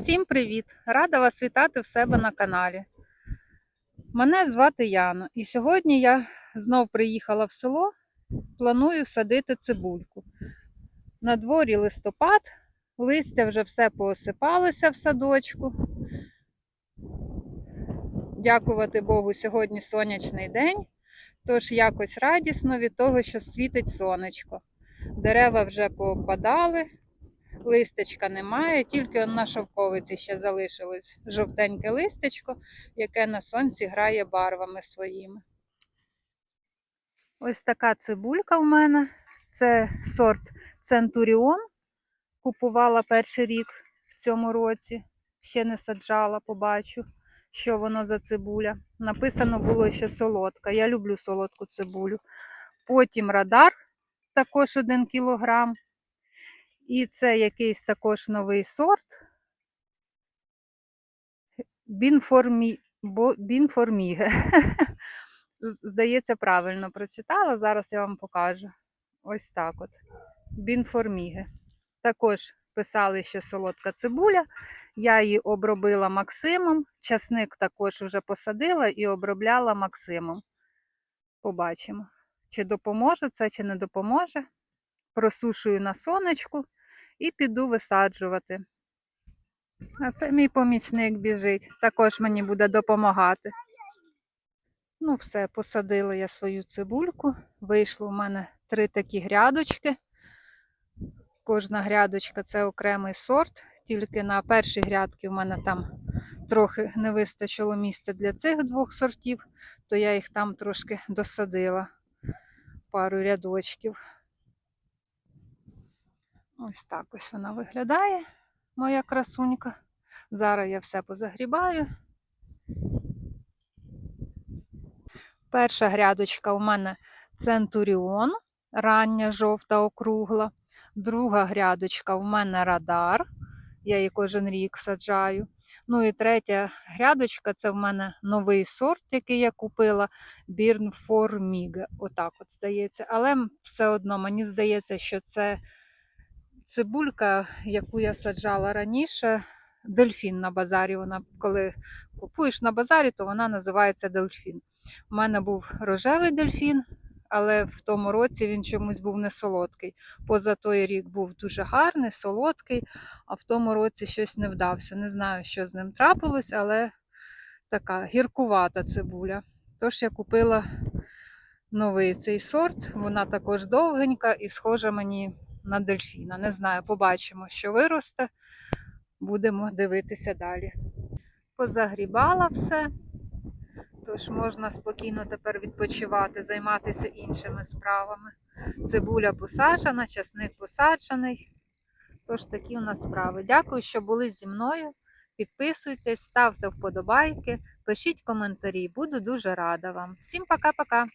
Всім привіт! Рада вас вітати в себе на каналі. Мене звати Яна, і сьогодні я знов приїхала в село. Планую садити цибульку. На дворі листопад, листя вже все поосипалося в садочку. Дякувати Богу, сьогодні сонячний день, тож якось радісно від того, що світить сонечко. Дерева вже попадали, листечка немає, тільки на шовковиці ще залишилось жовтеньке листечко, яке на сонці грає барвами своїми. Ось така цибулька в мене. Це сорт Центуріон. Купувала перший рік в цьому році. Ще не саджала, побачу, що воно за цибуля. Написано було, що солодка. Я люблю солодку цибулю. Потім радар, також 1 кілограм. І це якийсь також новий сорт. Бінформі... Бінформіге. Здається, правильно прочитала. Зараз я вам покажу. Ось так от. Бінформіге. Також писали, що солодка цибуля. Я її обробила Максимом. Часник також вже посадила і обробляла Максимом. Побачимо, чи допоможе це, чи не допоможе. Просушую на сонечку і піду висаджувати. А це мій помічник біжить, також мені буде допомагати. Ну, все, посадила я свою цибульку. Вийшло у мене три такі грядочки. Кожна грядочка це окремий сорт. Тільки на першій грядці в мене там трохи не вистачило місця для цих двох сортів, то я їх там трошки досадила пару рядочків. Ось так ось вона виглядає, моя красунька. Зараз я все позагрібаю. Перша грядочка у мене Центуріон, рання жовта округла. Друга грядочка у мене радар. Я її кожен рік саджаю. Ну і третя грядочка це в мене новий сорт, який я купила. Бірнформіг. Отак от здається. Але все одно мені здається, що це цибулька, яку я саджала раніше, дельфін на базарі. Вона, коли купуєш на базарі, то вона називається дельфін. У мене був рожевий дельфін, але в тому році він чомусь був не солодкий. Поза той рік був дуже гарний, солодкий, а в тому році щось не вдався. Не знаю, що з ним трапилось, але така гіркувата цибуля. Тож я купила новий цей сорт. Вона також довгенька і схожа мені на дельфіна. Не знаю, побачимо, що виросте. Будемо дивитися далі. Позагрібала все, тож можна спокійно тепер відпочивати, займатися іншими справами. Цибуля посаджена, часник посаджений. Тож такі у нас справи. Дякую, що були зі мною. Підписуйтесь, ставте вподобайки, пишіть коментарі. Буду дуже рада вам. Всім пока-пока!